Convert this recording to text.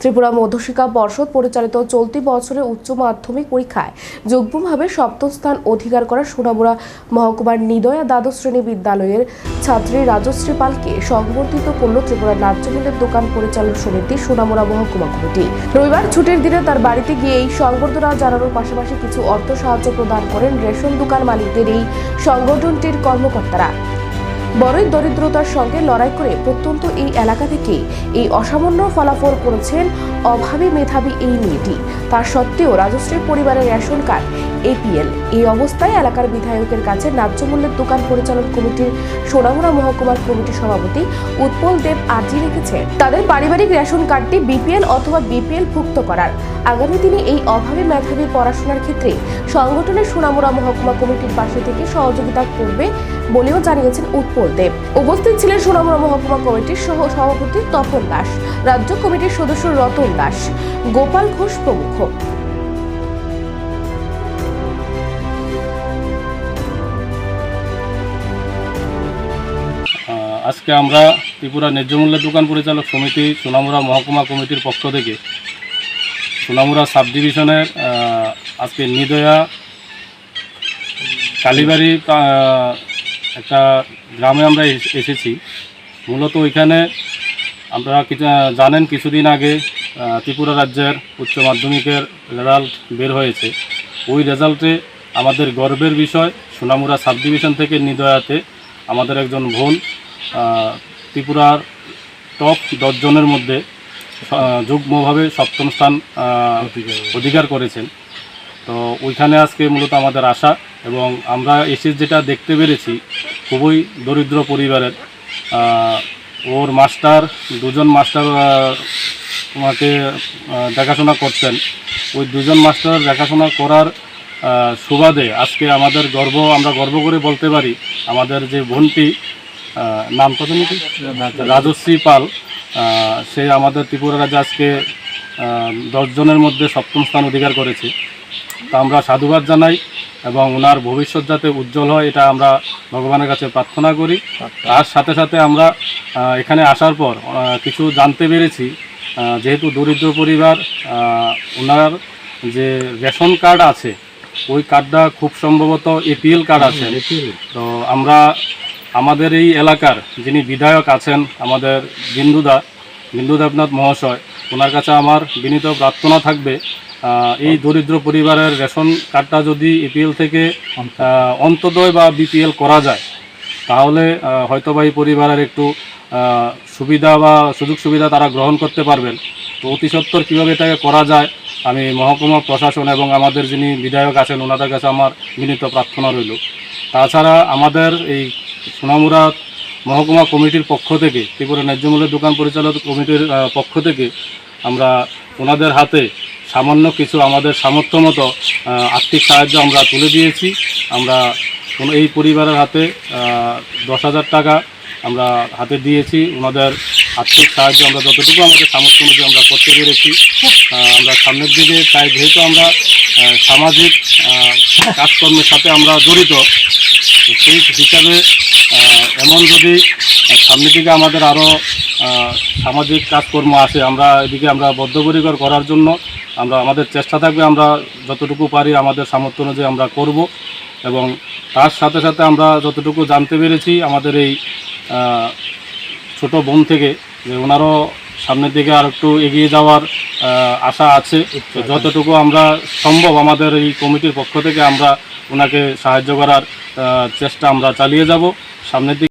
ত্রিপুরা মধ্যশিক্ষা পর্ষদ পরিচালিত চলতি বছরে উচ্চ মাধ্যমিক পরীক্ষায় যুগ্মভাবে সপ্তম স্থান অধিকার করা সোনামুড়া মহকুমার নিদয়া দ্বাদশ শ্রেণি বিদ্যালয়ের ছাত্রী রাজশ্রী পালকে সংবর্ধিত করল ত্রিপুরা নাট্যমূল্যের দোকান পরিচালন সমিতি সোনামুড়া মহকুমা কমিটি। রবিবার ছুটির দিনে তার বাড়িতে গিয়ে এই সংবর্ধনা জানানোর পাশাপাশি কিছু অর্থ সাহায্য প্রদান করেন রেশন দোকান মালিকদের এই সংগঠনটির কর্মকর্তারা। বড়ই দরিদ্রতার সঙ্গে লড়াই করে প্রত্যন্ত এই এলাকা থেকে এই অসামান্য ফলাফল করেছেন অভাবী মেধাবী এই মেয়েটি। তার সত্ত্বেও রাজশ্রীর পরিবারের রেশন কার্ড এপিএল এই অবস্থায় এলাকার বিধায়কের কাছে ন্যায্য মূল্যের দোকান পরিচালন কমিটির সোনামুড়া মহকুমার কমিটির সভাপতি উৎপল দেব আর্জি রেখেছেন তাদের পারিবারিক রেশন কার্ডটি বিপিএল অথবা বিপিএল ভুক্ত করার। আগামী দিনে এই অভাবী মেধাবী পড়াশোনার ক্ষেত্রে সংগঠনের সোনামুড়া মহকুমা কমিটির পাশে থেকে সহযোগিতা করবে বলেও জানিয়েছেন উৎপল দেব। উপস্থিত ছিলেন সোনামুড়া মহকুমা কমিটির সহ সভাপতি তপন দাস, রাজ্য কমিটির সদস্য রতন দাস, গোপাল ঘোষ প্রমুখ। আহ, আজকে আমরা ত্রিপুরা ন্যায্য মূল্যের দোকান পরিচালক সমিতি সোনামুড়া মহকুমা কমিটির পক্ষ থেকে সোনামুড়া সাব ডিভিশনের আজকে নিদয়া কালীবাড়ি একটা গ্রামে আমরা এস- এসেছি। মূলত ওইখানে আমরা জানেন কিছুদিন আগে ত্রিপুরা রাজ্যের উচ্চ মাধ্যমিকের রেজাল্ট বের হয়েছে। ওই রেজাল্টে আমাদের গর্বের বিষয় সোনামুড়া সাব ডিভিশন থেকে নিদয়াতে আমাদের একজন বোন ত্রিপুরার টপ দশজনের মধ্যে যুগ্মভাবে সপ্তম স্থান অধিকার করেছেন। তো ওইখানে আজকে মূলত আমাদের আশা এবং আমরা এসে যেটা দেখতে পেরেছি, খুবই দরিদ্র পরিবারের ওর মাস্টার, দুজন মাস্টার ওনাকে দেখাশোনা করতেন ওই দুজন মাস্টার দেখাশোনা করার সুবাদে আজকে আমাদের গর্ব আমরা গর্ব করে বলতে পারি আমাদের যে বোনটি নাম কত নাকি রাজশ্রী পাল সে আমাদের ত্রিপুরা রাজ্যে আজকে দশজনের মধ্যে সপ্তম স্থান অধিকার করেছে। তা আমরা সাধুবাদ জানাই এবং ওনার ভবিষ্যৎ যাতে উজ্জ্বল হয় এটা আমরা ভগবানের কাছে প্রার্থনা করি। তার সাথে সাথে আমরা এখানে আসার পর কিছু জানতে পেরেছি যেহেতু দরিদ্র পরিবার ওনার যে রেশন কার্ড আছে ওই কার্ডটা খুব সম্ভবত এপিএল কার্ড আছে। তো আমরা আমাদের এই এলাকার যিনি বিধায়ক আছেন আমাদের বিন্দুদা বিন্দু দেবনাথ মহাশয় ওনার কাছে আমার বিনীত প্রার্থনা থাকবে এই দরিদ্র পরিবারের রেশন কার্ডটা যদি এপিএল থেকে অন্তদয় বা বিপিএল করা যায় তাহলে হয়তো বা এই পরিবারের একটু সুবিধা বা সুযোগ সুবিধা তারা গ্রহণ করতে পারবেন। তো অতি সত্বর কীভাবে এটাকে করা যায়, আমি মহকুমা প্রশাসন এবং আমাদের যিনি বিধায়ক আছেন, ওনাদের কাছে আমার বিনীত প্রার্থনা রইল। তাছাড়া আমাদের এই সোনামুড়া মহকুমা কমিটির পক্ষ থেকে, ত্রিপুরা ন্যায্য মূল্যের দোকান পরিচালক কমিটির পক্ষ থেকে আমরা ওনাদের হাতে সামান্য কিছু আমাদের সামর্থ্য মতো আর্থিক সাহায্য আমরা তুলে দিয়েছি। আমরা এই পরিবারের হাতে দশ হাজার টাকা আমরা হাতে দিয়েছি, ওনাদের আর্থিক সাহায্য আমরা যতটুকু আমাদের সামর্থ্য অনুযায়ী আমরা করতে পেরেছি। আমরা সামনের দিকে তাই যেহেতু আমরা সামাজিক কাজকর্মের সাথে আমরা জড়িত সেই হিসাবে এমন যদি সামনের দিকে আমাদের আরও সামাজিক কাজকর্ম আসে আমরা এদিকে আমরা বদ্ধপরিকর করার জন্য আমরা, আমাদের চেষ্টা থাকবে আমরা যতটুকু পারি আমাদের সামর্থ্য অনুযায়ী আমরা করব এবং তার সাথে সাথে আমরা যতটুকু জানতে পেরেছি, আমাদের এই ছোট বোন থেকে যে ওনারও সামনের দিকে আর একটু এগিয়ে যাওয়ার আশা আছে। যতটুকু আমরা সম্ভব আমাদের এই কমিটির পক্ষ থেকে আমরা ওনাকে সাহায্য করার চেষ্টা আমরা চালিয়ে যাব। সামনের দিকে